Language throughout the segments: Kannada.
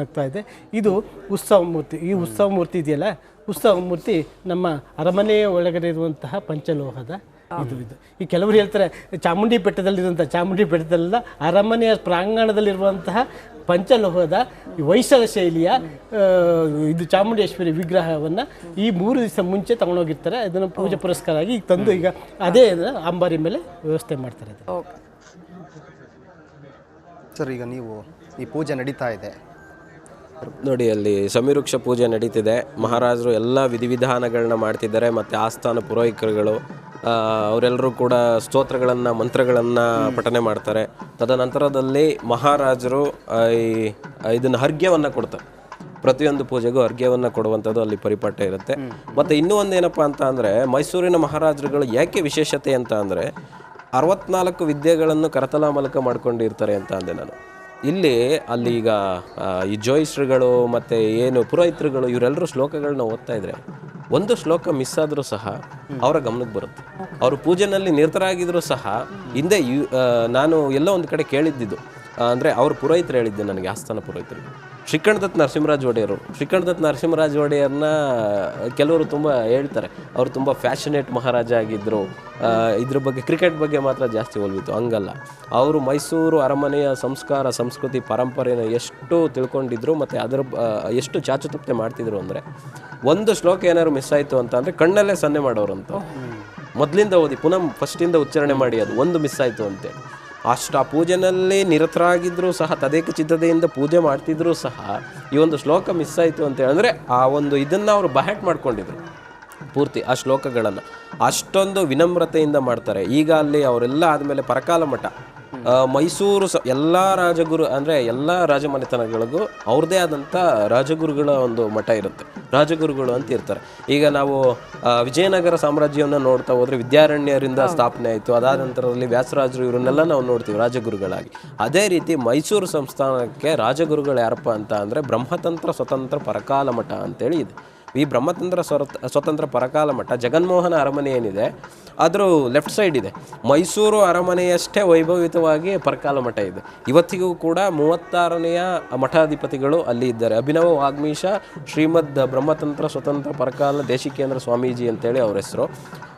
ಆಗ್ತಾ ಇದೆ. ಇದು ಉತ್ಸವ ಮೂರ್ತಿ. ಈ ಉತ್ಸವ ಮೂರ್ತಿ ಇದೆಯಲ್ಲ? ಉತ್ಸವ ಮೂರ್ತಿ ನಮ್ಮ ಅರಮನೆಯ ಒಳಗಡೆ ಇರುವಂತಹ ಪಂಚಲೋಹದ ಇದು ಇದು. ಈ ಕೆಲವರು ಹೇಳ್ತಾರೆ ಚಾಮುಂಡಿ ಬೆಟ್ಟದಲ್ಲಿರುವಂಥ ಚಾಮುಂಡಿ ಬೆಟ್ಟದಲ್ಲ ಅರಮನೆಯ ಪ್ರಾಂಗಣದಲ್ಲಿರುವಂತಹ ಪಂಚಲೋಹದ ಈ ಹೊಯ್ಸಳ ಶೈಲಿಯ ಇದು ಚಾಮುಂಡೇಶ್ವರಿ ವಿಗ್ರಹವನ್ನು ಈ ಮೂರು ದಿವಸ ಮುಂಚೆ ತಗೊಂಡೋಗಿರ್ತಾರೆ. ಅದನ್ನು ಪೂಜೆ ಪುರಸ್ಕಾರ ಆಗಿ ಈಗ ತಂದು ಈಗ ಅದೇ ಅಂಬಾರಿ ಮೇಲೆ ವ್ಯವಸ್ಥೆ ಮಾಡ್ತಾರೆ ಸರ್ ಈಗ ನೀವು ಈ ಪೂಜೆ ನಡೀತಾ ಇದೆ. ನೋಡಿ ಅಲ್ಲಿ ಸಮೀವೃಕ್ಷ ಪೂಜೆ ನಡೀತಿದೆ. ಮಹಾರಾಜರು ಎಲ್ಲ ವಿಧಿವಿಧಾನಗಳನ್ನ ಮಾಡ್ತಿದ್ದಾರೆ ಮತ್ತು ಆಸ್ಥಾನ ಪುರೋಹಿತರುಗಳು ಅವರೆಲ್ಲರೂ ಕೂಡ ಸ್ತೋತ್ರಗಳನ್ನು ಮಂತ್ರಗಳನ್ನು ಪಠನೆ ಮಾಡ್ತಾರೆ. ತದನಂತರದಲ್ಲಿ ಮಹಾರಾಜರು ಈ ಇದನ್ನು ಅರ್ಘ್ಯವನ್ನು ಕೊಡ್ತಾರೆ. ಪ್ರತಿಯೊಂದು ಪೂಜೆಗೂ ಅರ್ಘ್ಯವನ್ನು ಕೊಡುವಂಥದ್ದು ಅಲ್ಲಿ ಪರಿಪಾಠ ಇರುತ್ತೆ. ಮತ್ತು ಇನ್ನೂ ಒಂದು ಏನಪ್ಪ ಅಂತ ಅಂದರೆ ಮೈಸೂರಿನ ಮಹಾರಾಜರುಗಳು ಯಾಕೆ ವಿಶೇಷತೆ ಅಂತ ಅಂದರೆ ಅರವತ್ನಾಲ್ಕು ವಿದ್ಯೆಗಳನ್ನು ಕರತಲ ಮೂಲಕ ಮಾಡ್ಕೊಂಡಿರ್ತಾರೆ ಅಂತ ಅಂದೆ ನಾನು. ಇಲ್ಲಿ ಅಲ್ಲಿ ಈಗ ಈ ಜೋಯಿಸ್ಟ್ರುಗಳು ಮತ್ತು ಏನು ಪುರೋಹಿತರುಗಳು ಇವರೆಲ್ಲರೂ ಶ್ಲೋಕಗಳನ್ನ ಓದ್ತಾ ಇದ್ರೆ, ಒಂದು ಶ್ಲೋಕ ಮಿಸ್ ಆದರೂ ಸಹ ಅವರ ಗಮನಕ್ಕೆ ಬರುತ್ತೆ. ಅವರು ಪೂಜೆನಲ್ಲಿ ನಿರತರಾಗಿದ್ದರೂ ಸಹ ಹಿಂದೆ ನಾನು ಎಲ್ಲೋ ಒಂದು ಕಡೆ ಕೇಳಿದ್ದಿದ್ದು. ಅಂದರೆ ಅವ್ರ ಪುರೋಹಿತರು ಹೇಳಿದ್ದೆ ನನಗೆ, ಆಸ್ಥಾನ ಪುರೋಹಿತರು ಶ್ರೀಕಂಠದತ್ ನರಸಿಂಹರಾಜ್ ಒಡೆಯರು. ಶ್ರೀಕಂಠದತ್ ನರಸಿಂಹರಾಜ್ ಒಡೆಯರ್ನ ಕೆಲವರು ತುಂಬ ಹೇಳ್ತಾರೆ. ಅವರು ತುಂಬ ಫ್ಯಾಷನೇಟ್ ಮಹಾರಾಜ ಆಗಿದ್ದರು ಇದ್ರ ಬಗ್ಗೆ, ಕ್ರಿಕೆಟ್ ಬಗ್ಗೆ ಮಾತ್ರ ಜಾಸ್ತಿ ಒಲ್ವಿತ್ತು. ಹಂಗಲ್ಲ. ಅವರು ಮೈಸೂರು ಅರಮನೆಯ ಸಂಸ್ಕಾರ, ಸಂಸ್ಕೃತಿ, ಪರಂಪರೆನ ಎಷ್ಟು ತಿಳ್ಕೊಂಡಿದ್ರು ಮತ್ತು ಅದರ ಎಷ್ಟು ಚಾಚುತಪ್ಪೆ ಮಾಡ್ತಿದ್ರು ಅಂದರೆ, ಒಂದು ಶ್ಲೋಕ ಏನಾದ್ರು ಮಿಸ್ ಆಯಿತು ಅಂತ ಅಂದರೆ ಕಣ್ಣಲ್ಲೇ ಸನ್ನೆ ಮಾಡೋರು ಅಂತ ಮೊದಲಿಂದ ಓದಿ, ಪುನಃ ಫಸ್ಟಿಂದ ಉಚ್ಚಾರಣೆ ಮಾಡಿ ಅದು ಒಂದು ಮಿಸ್ ಆಯಿತು ಅಂತೇಳಿ ಅಷ್ಟು ಆ ಪೂಜೆನಲ್ಲೇ ನಿರತರಾಗಿದ್ದರೂ ಸಹ, ತದೇಕ ಚಿತ್ತತೆಯಿಂದ ಪೂಜೆ ಮಾಡ್ತಿದ್ರು ಸಹ ಈ ಒಂದು ಶ್ಲೋಕ ಮಿಸ್ ಆಯಿತು ಅಂತ ಹೇಳಿದ್ರೆ ಆ ಒಂದು ಇದನ್ನು ಅವರು ಬಹ್ಯಾಟ್ ಮಾಡ್ಕೊಂಡಿದ್ರು ಪೂರ್ತಿ ಆ ಶ್ಲೋಕಗಳನ್ನು. ಅಷ್ಟೊಂದು ವಿನಮ್ರತೆಯಿಂದ ಮಾಡ್ತಾರೆ. ಈಗ ಅಲ್ಲಿ ಅವರೆಲ್ಲ ಆದಮೇಲೆ ಪರಕಾಲ ಮಠ ಮೈಸೂರು ಸ ಎಲ್ಲ ರಾಜಗುರು ಅಂದರೆ ಎಲ್ಲ ರಾಜಮನೆತನಗಳಿಗೂ ಅವ್ರದ್ದೇ ಆದಂಥ ರಾಜಗುರುಗಳ ಒಂದು ಮಠ ಇರುತ್ತೆ. ರಾಜಗುರುಗಳು ಅಂತ ಇರ್ತಾರೆ. ಈಗ ನಾವು ವಿಜಯನಗರ ಸಾಮ್ರಾಜ್ಯವನ್ನು ನೋಡ್ತಾ ಹೋದ್ರೆ ವಿದ್ಯಾರಣ್ಯರಿಂದ ಸ್ಥಾಪನೆ ಆಯಿತು. ಅದಾದ ನಂತರದಲ್ಲಿ ವ್ಯಾಸರಾಜರು ಇವರನ್ನೆಲ್ಲ ನಾವು ನೋಡ್ತೀವಿ ರಾಜಗುರುಗಳಾಗಿ. ಅದೇ ರೀತಿ ಮೈಸೂರು ಸಂಸ್ಥಾನಕ್ಕೆ ರಾಜಗುರುಗಳು ಯಾರಪ್ಪ ಅಂತ ಅಂದರೆ ಬ್ರಹ್ಮತಂತ್ರ ಸ್ವತಂತ್ರ ಪರಕಾಲ ಮಠ ಅಂತೇಳಿ ಇದೆ. ಈ ಬ್ರಹ್ಮತಂತ್ರ ಸ್ವತಂತ್ರ ಪರಕಾಲ ಮಠ ಜಗನ್ಮೋಹನ ಅರಮನೆ ಏನಿದೆ, ಆದರೂ ಲೆಫ್ಟ್ ಸೈಡ್ ಇದೆ. ಮೈಸೂರು ಅರಮನೆಯಷ್ಟೇ ವೈಭವಿತವಾಗಿ ಪರಕಾಲ ಮಠ ಇದೆ. ಇವತ್ತಿಗೂ ಕೂಡ ಮೂವತ್ತಾರನೆಯ ಮಠಾಧಿಪತಿಗಳು ಅಲ್ಲಿ ಇದ್ದಾರೆ. ಅಭಿನವ ವಾಗ್ಮೀಶ ಶ್ರೀಮದ್ ಬ್ರಹ್ಮತಂತ್ರ ಸ್ವತಂತ್ರ ಪರಕಾಲ ದೇಶಿಕೇಂದ್ರ ಸ್ವಾಮೀಜಿ ಅಂತೇಳಿ ಅವ್ರ ಹೆಸರು.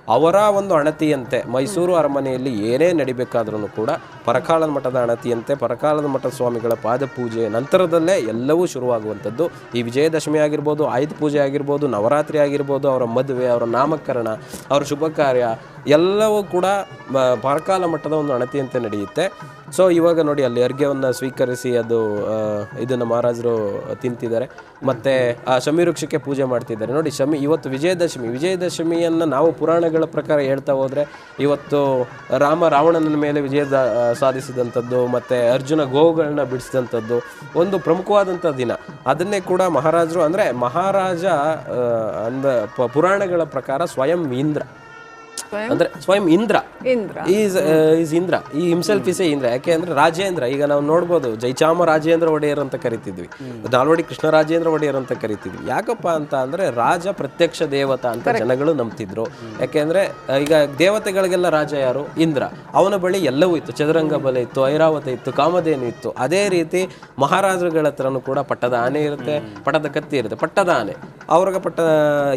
ಅವರ ಒಂದು ಅಣತಿಯಂತೆ ಮೈಸೂರು ಅರಮನೆಯಲ್ಲಿ ಏನೇ ನಡಿಬೇಕಾದ್ರೂ ಕೂಡ ಪರಕಾಲದ ಮಠದ ಅಣತಿಯಂತೆ ಪರಕಾಲದ ಮಠ ಸ್ವಾಮಿಗಳ ಪಾದಪೂಜೆ ನಂತರದಲ್ಲೇ ಎಲ್ಲವೂ ಶುರುವಾಗುವಂಥದ್ದು. ಈ ವಿಜಯದಶಮಿ ಆಗಿರ್ಬೋದು, ಆಯುಧ ಪೂಜೆ ಆಗಿರ್ಬೋದು, ನವರಾತ್ರಿ ಆಗಿರ್ಬೋದು, ಅವರ ಮದುವೆ, ಅವರ ನಾಮಕರಣ, ಅವರ ಶುಭ ಕಾರ್ಯ ಎಲ್ಲವೂ ಕೂಡ ಪರಕಾಲ ಮಠದ ಒಂದು ಅಣತಿಯಂತೆ ನಡೆಯುತ್ತೆ. ಸೊ ಇವಾಗ ನೋಡಿ, ಅಲ್ಲಿ ಅರ್ಘ್ಯವನ್ನು ಸ್ವೀಕರಿಸಿ ಅದು ಇದನ್ನು ಮಹಾರಾಜರು ತಿಂತಿದ್ದಾರೆ. ಮತ್ತು, ಆ, ಶಮಿ ವೃಕ್ಷಕ್ಕೆ ಪೂಜೆ ಮಾಡ್ತಿದ್ದಾರೆ. ನೋಡಿ, ಶಮಿ, ಇವತ್ತು ವಿಜಯದಶಮಿ. ವಿಜಯದಶಮಿಯನ್ನು ನಾವು ಪುರಾಣಗಳ ಪ್ರಕಾರ ಹೇಳ್ತಾ ಹೋದರೆ, ಇವತ್ತು ರಾಮ ರಾವಣನ ಮೇಲೆ ವಿಜಯ ಸಾಧಿಸಿದಂಥದ್ದು, ಮತ್ತು ಅರ್ಜುನ ಗೋವುಗಳನ್ನ ಬಿಡಿಸಿದಂಥದ್ದು, ಒಂದು ಪ್ರಮುಖವಾದಂಥ ದಿನ. ಅದನ್ನೇ ಕೂಡ ಮಹಾರಾಜರು, ಅಂದರೆ ಮಹಾರಾಜ ಅಂದ ಪುರಾಣಗಳ ಪ್ರಕಾರ ಸ್ವಯಂ ಇಂದ್ರ. ಅಂದ್ರೆ ಸ್ವಯಂ Indra. Indra. Is is Indra. ಈ ಹಿಮ್ಸೆಲ್ಫ್ ಇಸ್ ಇಂದ್ರ. ಯಾಕೆ ಅಂದ್ರೆ ರಾಜೇಂದ್ರ. ಈಗ ನಾವು ನೋಡ್ಬೋದು ಜೈಚಾಮ ರಾಜೇಂದ್ರ ಒಡೆಯರ್ ಅಂತ ಕರಿತಿದ್ವಿ. ನಾಲ್ವಡಿ ಕೃಷ್ಣ ರಾಜೇಂದ್ರ ಒಡೆಯರ್ ಅಂತ ಕರಿತಿದ್ವಿ. ಯಾಕಪ್ಪ ಅಂತ ಅಂದ್ರೆ ರಾಜ ಪ್ರತ್ಯಕ್ಷ ದೇವತಾ ಅಂತ ಜನಗಳು ನಂಬ್ತಿದ್ರು. ಯಾಕೆಂದ್ರೆ ಈಗ ದೇವತೆಗಳಿಗೆಲ್ಲ ರಾಜ ಯಾರು? ಇಂದ್ರ. ಅವನ ಬಳಿ ಎಲ್ಲವೂ ಇತ್ತು. ಚದುರಂಗ ಬಲ ಇತ್ತು ಐರಾವತ ಇತ್ತು ಕಾಮಧೇನು ಇತ್ತು. ಅದೇ ರೀತಿ ಮಹಾರಾಜರುಗಳ ಹತ್ರನೂ ಕೂಡ ಪಟ್ಟದ ಆನೆ ಇರುತ್ತೆ ಪಟ್ಟದ ಕತ್ತಿ ಇರುತ್ತೆ. ಪಟ್ಟದ ಆನೆ ಅವ್ರಿಗೆ ಪಟ್ಟ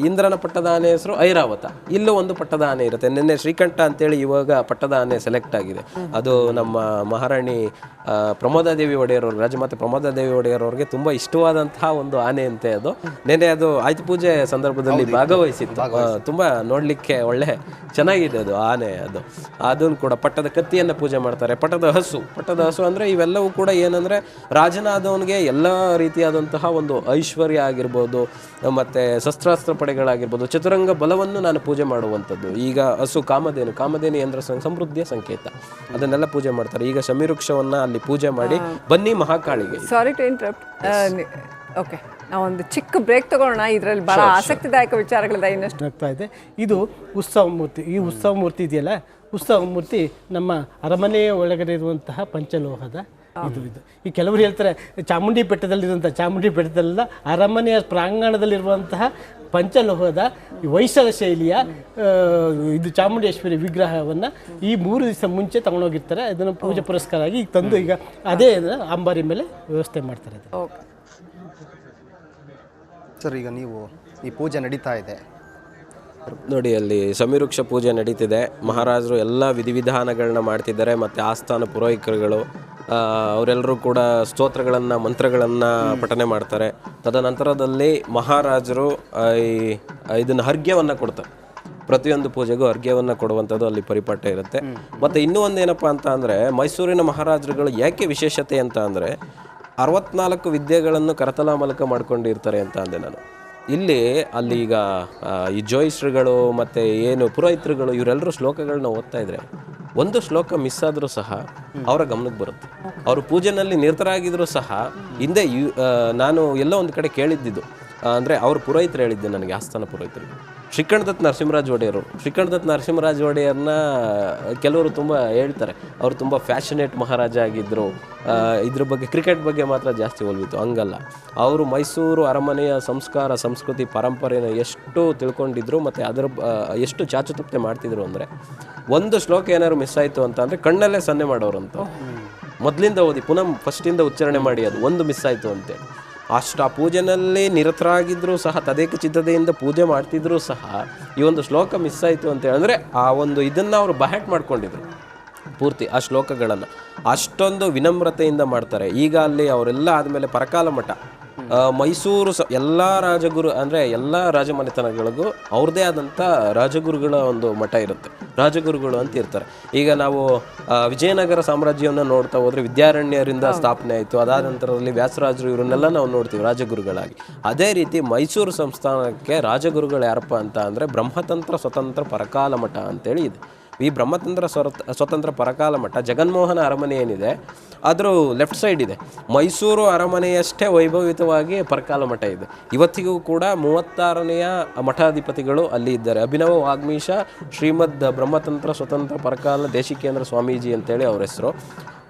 ಇಂದ್ರನ ಪಟ್ಟದ ಆನೆ ಹೆಸರು ಐರಾವತ. ಇಲ್ಲೂ ಒಂದು ಪಟ್ಟದ ಆನೆ ಇರುತ್ತೆ. ನಿನ್ನೆ ಶ್ರೀಕಂಠ ಅಂತೇಳಿ ಇವಾಗ ಪಟ್ಟದ ಆನೆ ಸೆಲೆಕ್ಟ್ ಆಗಿದೆ. ಅದು ನಮ್ಮ ಮಹಾರಾಣಿ ಪ್ರಮೋದಾದೇವಿ ಒಡೆಯರವ್ರು ರಾಜಮಾತೆ ಪ್ರಮೋದಾದೇವಿ ಒಡೆಯರವ್ರಿಗೆ ತುಂಬಾ ಇಷ್ಟವಾದಂತಹ ಒಂದು ಆನೆ ಅಂತೆ ಅದು. ನಿನ್ನೆ ಅದು ಆಯ್ತು ಪೂಜೆ ಸಂದರ್ಭದಲ್ಲಿ ಭಾಗವಹಿಸಿತ್ತು. ತುಂಬಾ ನೋಡ್ಲಿಕ್ಕೆ ಒಳ್ಳೆ ಚೆನ್ನಾಗಿದೆ ಅದು ಆನೆ ಅದು. ಅದನ್ನು ಕೂಡ ಪಟ್ಟದ ಕತ್ತಿಯನ್ನು ಪೂಜೆ ಮಾಡ್ತಾರೆ. ಪಟ್ಟದ ಹಸು ಪಟ್ಟದ ಹಸು ಅಂದ್ರೆ ಇವೆಲ್ಲವೂ ಕೂಡ ಏನಂದ್ರೆ ರಾಜನಾದವನಿಗೆ ಎಲ್ಲ ರೀತಿಯಾದಂತಹ ಒಂದು ಐಶ್ವರ್ಯ ಆಗಿರ್ಬೋದು ಮತ್ತೆ ಶಸ್ತ್ರಾಸ್ತ್ರ ಪಡೆಗಳಾಗಿರ್ಬೋದು ಚತುರಂಗ ಬಲವನ್ನು ನಾನು ಪೂಜೆ ಮಾಡುವಂಥದ್ದು. ಈಗ ಹಸು ಕಾಮಧೇನು ಕಾಮಧೇನು ಅಂದ್ರೆ ಸಂ- ಸಮೃದ್ಧಿಯ ಸಂಕೇತ. ಅದನ್ನೆಲ್ಲ ಪೂಜೆ ಮಾಡ್ತಾರೆ. ಈಗ ಶಮೀವೃಕ್ಷವನ್ನ ಅಲ್ಲಿ ಪೂಜೆ ಮಾಡಿ ಬನ್ನಿ ಮಹಾಕಾಳಿಗೆ. ಸಾರಿ ಟು ಇಂಟ್ರಪ್ಟ್ ಓಕೆ ನಾವೊಂದು ಚಿಕ್ಕ ಬ್ರೇಕ್ ತಗೊಳ್ಳೋಣ. ಇದರಲ್ಲಿ ಬಹಳ ಆಸಕ್ತಿದಾಯಕ ವಿಚಾರಗಳಿದೆ ಇನ್ನಷ್ಟು. ಆಗ್ತಾ ಇದೆ. ಇದು ಉತ್ಸವ ಮೂರ್ತಿ. ಈ ಉತ್ಸವ ಮೂರ್ತಿ ಇದೆಯಲ್ಲ? ಉತ್ಸವ ಮೂರ್ತಿ ನಮ್ಮ ಅರಮನೆಯ ಒಳಗಡೆ ಇರುವಂತಹ ಪಂಚಲೋಹದ ಇದು ಇದು. ಈ ಕೆಲವರು ಹೇಳ್ತಾರೆ ಚಾಮುಂಡಿ ಬೆಟ್ಟದಲ್ಲಿರುವಂಥ ಚಾಮುಂಡಿ ಬೆಟ್ಟದಲ್ಲ ಅರಮನೆಯ ಪ್ರಾಂಗಣದಲ್ಲಿರುವಂತಹ ಪಂಚಲೋಹದ ಹೊಯ್ಸಳ ಶೈಲಿಯ ಇದು ಚಾಮುಂಡೇಶ್ವರಿ ವಿಗ್ರಹವನ್ನು ಈ ಮೂರು ದಿವಸ ಮುಂಚೆ ತಗೊಂಡೋಗಿರ್ತಾರೆ. ಅದನ್ನು ಪೂಜೆ ಪುರಸ್ಕಾರ ಆಗಿ ಈಗ ತಂದು ಈಗ ಅದೇ ಅಂಬಾರಿ ಮೇಲೆ ವ್ಯವಸ್ಥೆ ಮಾಡ್ತಾರೆ ಸರ್ ಈಗ ನೀವು ಈ ಪೂಜೆ ನಡೀತಾ ಇದೆ. ನೋಡಿ ಅಲ್ಲಿ ಸಮೀವೃಕ್ಷ ಪೂಜೆ ನಡೀತಿದೆ. ಮಹಾರಾಜರು ಎಲ್ಲ ವಿಧಿವಿಧಾನಗಳನ್ನ ಮಾಡ್ತಿದ್ದಾರೆ ಮತ್ತು ಆಸ್ಥಾನ ಪುರೋಹಿತರುಗಳು ಅವರೆಲ್ಲರೂ ಕೂಡ ಸ್ತೋತ್ರಗಳನ್ನು, ಮಂತ್ರಗಳನ್ನು ಪಠನೆ ಮಾಡ್ತಾರೆ. ತದನಂತರದಲ್ಲಿ ಮಹಾರಾಜರು ಈ ಇದನ್ನು ಹರ್ಗ್ಯವನ್ನು ಕೊಡ್ತಾರೆ. ಪ್ರತಿಯೊಂದು ಪೂಜೆಗೂ ಅರ್ಘ್ಯವನ್ನು ಕೊಡುವಂಥದ್ದು ಅಲ್ಲಿ ಪರಿಪಾಠ ಇರುತ್ತೆ. ಮತ್ತು ಇನ್ನೂ ಒಂದು ಏನಪ್ಪ ಅಂತ ಅಂದರೆ, ಮೈಸೂರಿನ ಮಹಾರಾಜರುಗಳು ಯಾಕೆ ವಿಶೇಷತೆ ಅಂತ ಅಂದರೆ, ಅರವತ್ನಾಲ್ಕು ವಿದ್ಯೆಗಳನ್ನು ಕರತಲಾಮಲಕ ಮೂಲಕ ಮಾಡ್ಕೊಂಡಿರ್ತಾರೆ ಅಂತ ಅಂದೆ ನಾನು. ಇಲ್ಲಿ ಅಲ್ಲಿ ಈಗ ಈ ಜೋಯಿಸ್ಟ್ರುಗಳು ಮತ್ತು ಏನು ಪುರೋಹಿತರುಗಳು ಇವರೆಲ್ಲರೂ ಶ್ಲೋಕಗಳನ್ನ ಓದ್ತಾ ಇದ್ರೆ, ಒಂದು ಶ್ಲೋಕ ಮಿಸ್ ಆದರೂ ಸಹ ಅವರ ಗಮನಕ್ಕೆ ಬರುತ್ತೆ. ಅವರು ಪೂಜೆನಲ್ಲಿ ನಿರತರಾಗಿದ್ದರೂ ಸಹ ಹಿಂದೆ ನಾನು ಎಲ್ಲೋ ಒಂದು ಕಡೆ ಕೇಳಿದ್ದಿದ್ದು. ಅಂದರೆ ಅವ್ರ ಪುರೋಹಿತರು ಹೇಳಿದ್ದೆ ನನಗೆ, ಆಸ್ಥಾನ ಪುರೋಹಿತರು ಶ್ರೀಕಂಠದತ್ ನರಸಿಂಹರಾಜ್ ಒಡೆಯರು. ಶ್ರೀಕಂಠದತ್ ನರಸಿಂಹರಾಜ್ ಒಡೆಯರ್ನ ಕೆಲವರು ತುಂಬ ಹೇಳ್ತಾರೆ. ಅವರು ತುಂಬ ಫ್ಯಾಷನೇಟ್ ಮಹಾರಾಜ ಆಗಿದ್ದರು ಇದ್ರ ಬಗ್ಗೆ, ಕ್ರಿಕೆಟ್ ಬಗ್ಗೆ ಮಾತ್ರ ಜಾಸ್ತಿ ಒಲ್ವಿತ್ತು. ಹಂಗಲ್ಲ. ಅವರು ಮೈಸೂರು ಅರಮನೆಯ ಸಂಸ್ಕಾರ, ಸಂಸ್ಕೃತಿ, ಪರಂಪರೆನ ಎಷ್ಟು ತಿಳ್ಕೊಂಡಿದ್ರು ಮತ್ತು ಅದರ ಎಷ್ಟು ಚಾಚುತೃಪ್ತಿ ಮಾಡ್ತಿದ್ರು ಅಂದರೆ, ಒಂದು ಶ್ಲೋಕ ಏನಾದ್ರು ಮಿಸ್ ಆಯಿತು ಅಂತ ಅಂದರೆ ಕಣ್ಣಲ್ಲೇ ಸನ್ನೆ ಮಾಡೋರಂತ. ಮೊದಲಿಂದ ಓದಿ, ಪುನಃ ಫಸ್ಟಿಂದ ಉಚ್ಚಾರಣೆ ಮಾಡಿ ಅದು ಒಂದು ಮಿಸ್ ಆಯಿತು ಅಂತೇಳಿ ಅಷ್ಟು ಆ ಪೂಜೆನಲ್ಲೇ ನಿರತರಾಗಿದ್ದರೂ ಸಹ, ತದೇಕ ಚಿತ್ತತೆಯಿಂದ ಪೂಜೆ ಮಾಡ್ತಿದ್ರು ಸಹ ಈ ಒಂದು ಶ್ಲೋಕ ಮಿಸ್ ಆಯಿತು ಅಂತ ಹೇಳಿದ್ರೆ ಆ ಒಂದು ಇದನ್ನು ಅವರು ಬಹಟ್ ಮಾಡ್ಕೊಂಡಿದ್ರು ಪೂರ್ತಿ ಆ ಶ್ಲೋಕಗಳನ್ನು. ಅಷ್ಟೊಂದು ವಿನಮ್ರತೆಯಿಂದ ಮಾಡ್ತಾರೆ. ಈಗ ಅಲ್ಲಿ ಅವರೆಲ್ಲ ಆದಮೇಲೆ ಪರಕಾಲ ಮಠ. ಮೈಸೂರು ಸ ಎಲ್ಲ ರಾಜಗುರು ಅಂದರೆ ಎಲ್ಲ ರಾಜಮನೆತನಗಳಿಗೂ ಅವ್ರದ್ದೇ ಆದಂಥ ರಾಜಗುರುಗಳ ಒಂದು ಮಠ ಇರುತ್ತೆ. ರಾಜಗುರುಗಳು ಅಂತ ಇರ್ತಾರೆ. ಈಗ ನಾವು ವಿಜಯನಗರ ಸಾಮ್ರಾಜ್ಯವನ್ನು ನೋಡ್ತಾ ಹೋದ್ರೆ ವಿದ್ಯಾರಣ್ಯರಿಂದ ಸ್ಥಾಪನೆ ಆಯಿತು. ಅದಾದ ನಂತರದಲ್ಲಿ ವ್ಯಾಸರಾಜರು ಇವರನ್ನೆಲ್ಲ ನಾವು ನೋಡ್ತೀವಿ ರಾಜಗುರುಗಳಾಗಿ. ಅದೇ ರೀತಿ ಮೈಸೂರು ಸಂಸ್ಥಾನಕ್ಕೆ ರಾಜಗುರುಗಳು ಯಾರಪ್ಪ ಅಂತ ಅಂದರೆ ಬ್ರಹ್ಮತಂತ್ರ ಸ್ವತಂತ್ರ ಪರಕಾಲ ಮಠ ಅಂತೇಳಿ ಇದೆ. ಈ ಬ್ರಹ್ಮತಂತ್ರ ಸ್ವತಂತ್ರ ಪರಕಾಲ ಮಠ ಜಗನ್ಮೋಹನ ಅರಮನೆ ಏನಿದೆ ಅದರ ಲೆಫ್ಟ್ ಸೈಡ್ ಇದೆ. ಮೈಸೂರು ಅರಮನೆಯಷ್ಟೇ ವೈಭವಿತವಾಗಿ ಪರಕಾಲ ಮಠ ಇದೆ. ಇವತ್ತಿಗೂ ಕೂಡ ಮೂವತ್ತಾರನೆಯ ಮಠಾಧಿಪತಿಗಳು ಅಲ್ಲಿ ಇದ್ದಾರೆ. ಅಭಿನವ ವಾಗ್ಮೀಶ ಶ್ರೀಮದ್ ಬ್ರಹ್ಮತಂತ್ರ ಸ್ವತಂತ್ರ ಪರಕಾಲ ದೇಶಿಕೇಂದ್ರ ಸ್ವಾಮೀಜಿ ಅಂತೇಳಿ ಅವ್ರ ಹೆಸರು.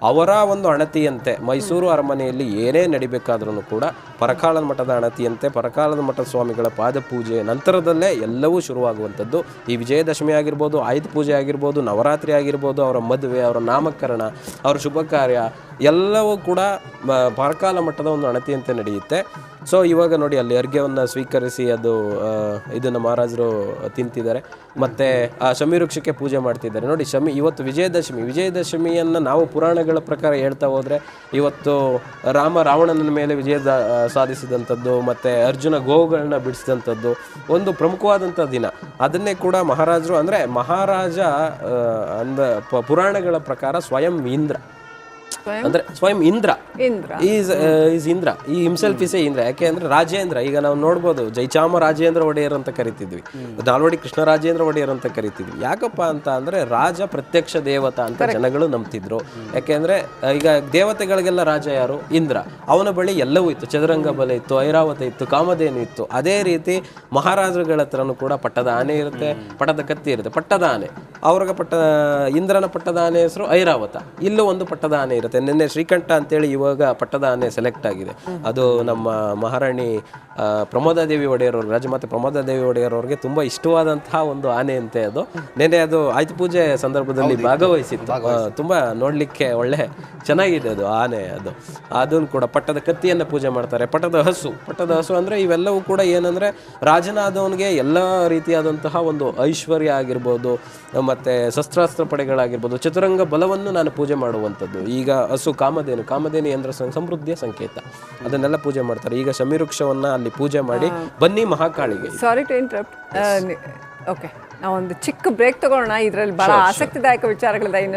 ಅವರ ಒಂದು ಅಣತಿಯಂತೆ ಮೈಸೂರು ಅರಮನೆಯಲ್ಲಿ ಏನೇ ನಡಿಬೇಕಾದ್ರೂ ಕೂಡ ಪರಕಾಲದ ಮಠದ ಅಣತಿಯಂತೆ ಪರಕಾಲದ ಮಠದ ಸ್ವಾಮಿಗಳ ಪಾದಪೂಜೆ ನಂತರದಲ್ಲೇ ಎಲ್ಲವೂ ಶುರುವಾಗುವಂಥದ್ದು. ಈ ವಿಜಯದಶಮಿ ಆಗಿರ್ಬೋದು, ಆಯುಧ ಪೂಜೆ ಆಗಿರ್ಬೋದು, ನವರಾತ್ರಿ ಆಗಿರ್ಬೋದು, ಅವರ ಮದುವೆ, ಅವರ ನಾಮಕರಣ, ಅವರ ಶುಭ ಕಾರ್ಯ ಎಲ್ಲವೂ ಕೂಡ ಪರಕಾಲ ಮಠದ ಒಂದು ಅಣತಿಯಂತೆ ನಡೆಯುತ್ತೆ. ಸೊ ಇವಾಗ ನೋಡಿ, ಅಲ್ಲಿ ಅರ್ಘ್ಯವನ್ನು ಸ್ವೀಕರಿಸಿ ಅದು ಇದನ್ನು ಮಹಾರಾಜರು ತಿಂತಿದ್ದಾರೆ. ಮತ್ತು, ಆ, ಶಮಿ ಪೂಜೆ ಮಾಡ್ತಿದ್ದಾರೆ. ನೋಡಿ, ಶಮಿ, ಇವತ್ತು ವಿಜಯದಶಮಿ. ವಿಜಯದಶಮಿಯನ್ನು ನಾವು ಪುರಾಣಗಳ ಪ್ರಕಾರ ಹೇಳ್ತಾ ಹೋದರೆ, ಇವತ್ತು ರಾಮ ರಾವಣನ ಮೇಲೆ ವಿಜಯ ಸಾಧಿಸಿದಂಥದ್ದು, ಮತ್ತು ಅರ್ಜುನ ಗೋವುಗಳನ್ನ ಬಿಡಿಸಿದಂಥದ್ದು, ಒಂದು ಪ್ರಮುಖವಾದಂಥ ದಿನ. ಅದನ್ನೇ ಕೂಡ ಮಹಾರಾಜರು, ಅಂದರೆ ಮಹಾರಾಜ ಅಂದ ಪುರಾಣಗಳ ಪ್ರಕಾರ ಸ್ವಯಂ ಇಂದ್ರ. ಅಂದ್ರೆ ಸ್ವಯಂ ಇಂದ್ರ. Is is Indra. ಈ ಹಿಮ್ಸೆಲ್ಫ್ ಇಸ್ ಇಂದ್ರ. ಯಾಕೆ ಅಂದ್ರೆ ರಾಜೇಂದ್ರ. ಈಗ ನಾವು ನೋಡ್ಬೋದು ಜೈಚಾಮ ರಾಜೇಂದ್ರ ಒಡೆಯರ್ ಅಂತ ಕರಿತಿದ್ವಿ. ನಾಲ್ವಡಿ ಕೃಷ್ಣ ರಾಜೇಂದ್ರ ಒಡೆಯರ್ ಅಂತ ಕರಿತಿದ್ವಿ. ಯಾಕಪ್ಪ ಅಂತ ಅಂದ್ರೆ ರಾಜ ಪ್ರತ್ಯಕ್ಷ ದೇವತಾ ಅಂತ ಜನಗಳು ನಂಬ್ತಿದ್ರು. ಯಾಕೆಂದ್ರೆ ಈಗ ದೇವತೆಗಳಿಗೆಲ್ಲ ರಾಜ ಯಾರು? ಇಂದ್ರ. ಅವನ ಬಳಿ ಎಲ್ಲವೂ ಇತ್ತು. ಚದುರಂಗ ಬಲ ಇತ್ತು ಐರಾವತ ಇತ್ತು ಕಾಮಧೇನು ಇತ್ತು. ಅದೇ ರೀತಿ ಮಹಾರಾಜರುಗಳ ಹತ್ರನೂ ಕೂಡ ಪಟ್ಟದ ಆನೆ ಇರುತ್ತೆ ಪಟ್ಟದ ಕತ್ತಿ ಇರುತ್ತೆ. ಪಟ್ಟದ ಆನೆ ಅವ್ರಿಗೆ ಪಟ್ಟ ಇಂದ್ರನ ಪಟ್ಟದ ಆನೆ ಹೆಸರು ಐರಾವತ. ಇಲ್ಲೂ ಒಂದು ಪಟ್ಟದ ಆನೆ ಇರುತ್ತೆ. ನಿನ್ನೆ ಶ್ರೀಕಂಠ ಅಂತೇಳಿ ಇವಾಗ ಪಟ್ಟದ ಆನೆ ಸೆಲೆಕ್ಟ್ ಆಗಿದೆ. ಅದು ನಮ್ಮ ಮಹಾರಾಣಿ ಪ್ರಮೋದಾದೇವಿ ಒಡೆಯರವ್ರು ರಾಜಮಾತೆ ಪ್ರಮೋದಾದೇವಿ ಒಡೆಯರವ್ರಿಗೆ ತುಂಬಾ ಇಷ್ಟವಾದಂತಹ ಒಂದು ಆನೆ ಅಂತೆ ಅದು. ನಿನ್ನೆ ಅದು ಆಯ್ತು ಪೂಜೆ ಸಂದರ್ಭದಲ್ಲಿ ಭಾಗವಹಿಸಿತ್ತು. ತುಂಬಾ ನೋಡ್ಲಿಕ್ಕೆ ಒಳ್ಳೆ ಚೆನ್ನಾಗಿದೆ ಅದು ಆನೆ ಅದು. ಅದನ್ನು ಕೂಡ ಪಟ್ಟದ ಕತ್ತಿಯನ್ನು ಪೂಜೆ ಮಾಡ್ತಾರೆ. ಪಟ್ಟದ ಹಸು ಪಟ್ಟದ ಹಸು ಅಂದ್ರೆ ಇವೆಲ್ಲವೂ ಕೂಡ ಏನಂದ್ರೆ ರಾಜನಾದವನಿಗೆ ಎಲ್ಲ ರೀತಿಯಾದಂತಹ ಒಂದು ಐಶ್ವರ್ಯ ಆಗಿರ್ಬೋದು ಮತ್ತೆ ಶಸ್ತ್ರಾಸ್ತ್ರ ಪಡೆಗಳಾಗಿರ್ಬೋದು ಚತುರಂಗ ಬಲವನ್ನು ನಾನು ಪೂಜೆ ಮಾಡುವಂಥದ್ದು. ಈಗ ಹಸು ಕಾಮಧೇನು ಕಾಮಧೇನು ಅಂದ್ರೆ ಸಂ- ಸಮೃದ್ಧಿಯ ಸಂಕೇತ. ಅದನ್ನೆಲ್ಲ ಪೂಜೆ ಮಾಡ್ತಾರೆ. ಈಗ ಶಮೀವೃಕ್ಷವನ್ನ ಅಲ್ಲಿ ಪೂಜೆ ಮಾಡಿ ಬನ್ನಿ ಮಹಾಕಾಳಿಗೆ. ಸಾರಿ ಟು ಇಂಟ್ರಪ್ಟ್ ಓಕೆ ನಾವೊಂದು ಚಿಕ್ಕ ಬ್ರೇಕ್ ತಗೊಳ್ಳೋಣ. ಇದರಲ್ಲಿ ಬಹಳ ಆಸಕ್ತಿದಾಯಕ ವಿಚಾರಗಳಿದೆ ಇನ್ನಷ್ಟು.